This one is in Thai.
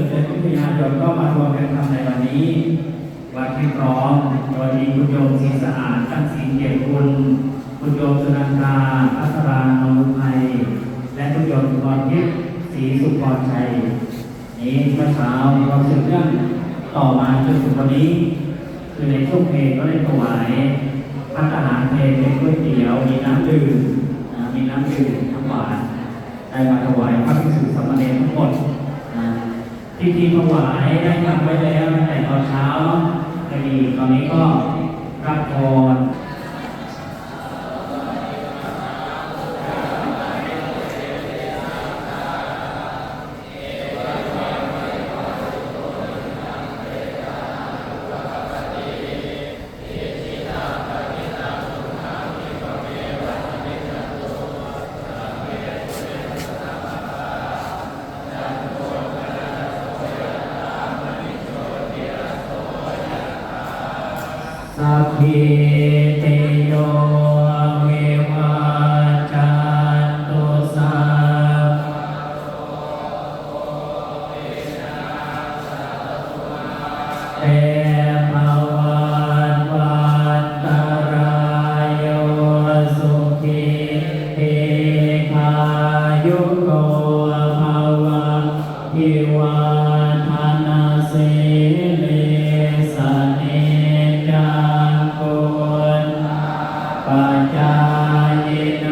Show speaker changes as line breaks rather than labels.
รือเดือนมิถุนายนก็มารวมกันทำในวันนี้ วัดที่พร้อมโดยมีคุณโยมศรีสะอาดตั้งศรีเกียรติคุณคุณโยมสุนันทาพัทรานนท์ไทยและคุณโยมสุพรทิพย์ศรีสุพรชัยนี้เมื่อเช้าเราสืบเรื่องต่อมาจนถึงวันนี้ คือในช่วงเพลงก็ได้ถวายพัฒหาเพลงเป็นก๋วยเตี๋ยวมีน้ำดื่มมีน้ำดื่มน้ำหวานได้มาถวายพระภิกษุสามเณรทั้งหมด นะที่ที่ถวายได้ทำไว้แล้วตั้งแต่ตอนเช้าก็ดีตอนนี้ก็รับพร สัพพิเตโยวิวัจจันตุสัพเตภวันวันตรายโยสุขิเอคายุโก ปัจจายโน